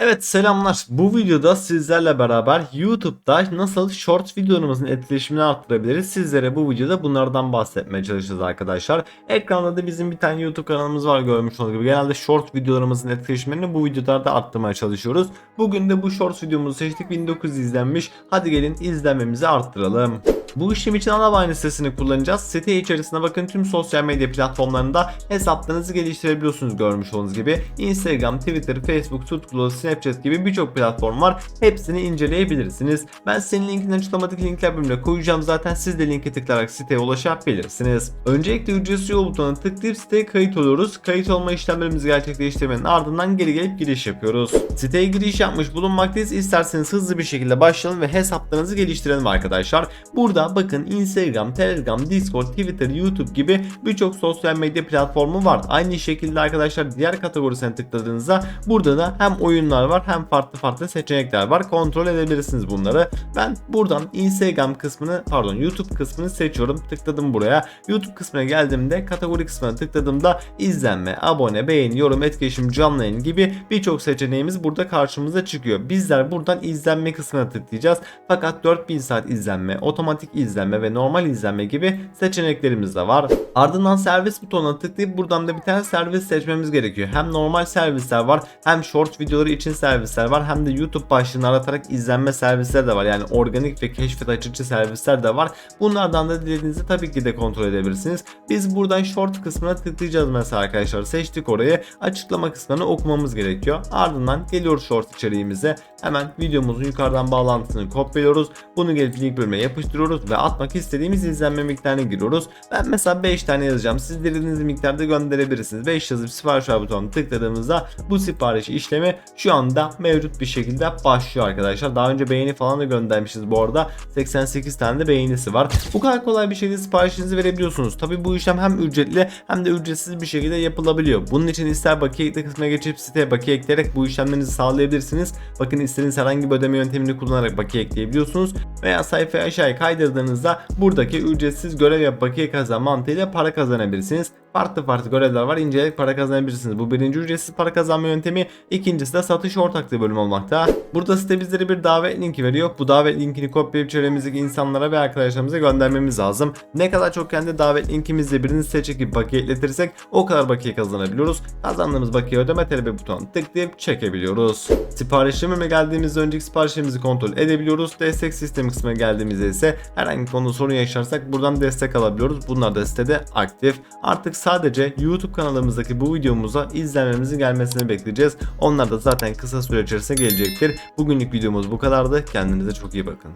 Evet selamlar. Bu videoda sizlerle beraber YouTube'da nasıl short videolarımızın etkileşimini arttırabiliriz? Sizlere bu videoda bunlardan bahsetmeye çalışacağız arkadaşlar. Ekranda da bizim bir tane YouTube kanalımız var görmüş olduğunuz gibi. Genelde short videolarımızın etkileşimlerini bu videolarda arttırmaya çalışıyoruz. Bugün de bu short videomuzu seçtik. 1900 izlenmiş. Hadi gelin izlenmemizi arttıralım. Bu işlem için Anabayne sitesini kullanacağız. Site içerisinde bakın tüm sosyal medya platformlarında hesaplarınızı geliştirebiliyorsunuz görmüş olduğunuz gibi. Instagram, Twitter, Facebook, Tutulu, Snapchat gibi birçok platform var. Hepsini inceleyebilirsiniz. Ben senin linkini açıklamadaki linkler bölümüne koyacağım zaten. Siz de linke tıklayarak siteye ulaşabilirsiniz. Öncelikle ücretsiz yol butonuna tıklayıp siteye kayıt oluyoruz. Kayıt olma işlemlerimizi gerçekleştirmenin ardından geri gelip giriş yapıyoruz. Siteye giriş yapmış bulunmaktayız. İsterseniz hızlı bir şekilde başlayalım ve hesaplarınızı geliştirelim arkadaşlar. Burada bakın Instagram, Telegram, Discord, Twitter, YouTube gibi birçok sosyal medya platformu var. Aynı şekilde arkadaşlar diğer kategorisine tıkladığınızda burada da hem oyunlar var hem farklı farklı seçenekler var. Kontrol edebilirsiniz bunları. Ben buradan Instagram kısmını pardon YouTube kısmını seçiyorum. Tıkladım buraya. YouTube kısmına geldiğimde kategori kısmına tıkladığımda izlenme, abone, beğeni, yorum, etkileşim, canlı yayın gibi birçok seçeneğimiz burada karşımıza çıkıyor. Bizler buradan izlenme kısmına tıklayacağız. Fakat 4000 saat izlenme, otomatik izlenme ve normal izlenme gibi seçeneklerimiz de var. Ardından servis butonuna tıklayıp buradan da bir tane servis seçmemiz gerekiyor. Hem normal servisler var hem short videoları için servisler var hem de YouTube başlığını aratarak izlenme servisler de var. Yani organik ve keşfet açıcı servisler de var. Bunlardan da dilediğinizde tabii ki de kontrol edebilirsiniz. Biz buradan short kısmına tıklayacağız mesela arkadaşlar. Seçtik orayı. Açıklama kısmını okumamız gerekiyor. Ardından geliyoruz short içeriğimize. Hemen videomuzun yukarıdan bağlantısını kopyalıyoruz. Bunu gelip link bölümüne yapıştırıyoruz ve atmak istediğimiz izlenme miktarına giriyoruz. Ben mesela 5 tane yazacağım. Siz dilediğiniz miktarda gönderebilirsiniz. 5 yazıp sipariş butonuna tıkladığımızda bu sipariş işlemi şu anda mevcut bir şekilde başlıyor arkadaşlar. Daha önce beğeni falan da göndermişiz bu arada. 88 tane de beğenisi var. Bu kadar kolay bir şekilde siparişinizi verebiliyorsunuz. Tabi bu işlem hem ücretli hem de ücretsiz bir şekilde yapılabiliyor. Bunun için ister bakiye ekle kısmına geçip siteye bakiye ekleyerek bu işlemlerinizi sağlayabilirsiniz. Bakın istediğiniz herhangi bir ödeme yöntemini kullanarak bakiye ekleyebiliyorsunuz. Veya sayfayı aşağıya kaydırdığınızda buradaki ücretsiz görev yap bakiye kazan mantığıyla para kazanabilirsiniz. Farklı farklı görevler var. İnceleyerek para kazanabilirsiniz. Bu birinci ücretsiz para kazanma yöntemi. İkincisi de satış ortaklığı bölümü olmakta. Burada site bizlere bir davet linki veriyor. Bu davet linkini kopyalayıp çevremizdeki insanlara ve arkadaşlarımıza göndermemiz lazım. Ne kadar çok kendi davet linkimizle birini site çekip bakiye ekletirsek o kadar bakiye kazanabiliyoruz. Kazandığımız bakiye ödeme talebi butonuna tıklayıp çekebiliyoruz. Sipariş bölümüne geldiğimizde önceki siparişlerimizi kontrol edebiliyoruz. Destek sistemi kısmına geldiğimizde ise herhangi konuda sorun yaşarsak buradan destek alabiliyoruz. Bunlar da sitede aktif. Artık sadece YouTube kanalımızdaki bu videomuza izlenmemizin gelmesini bekleyeceğiz. Onlar da zaten kısa süre içerisinde gelecektir. Bugünlük videomuz bu kadardı. Kendinize çok iyi bakın.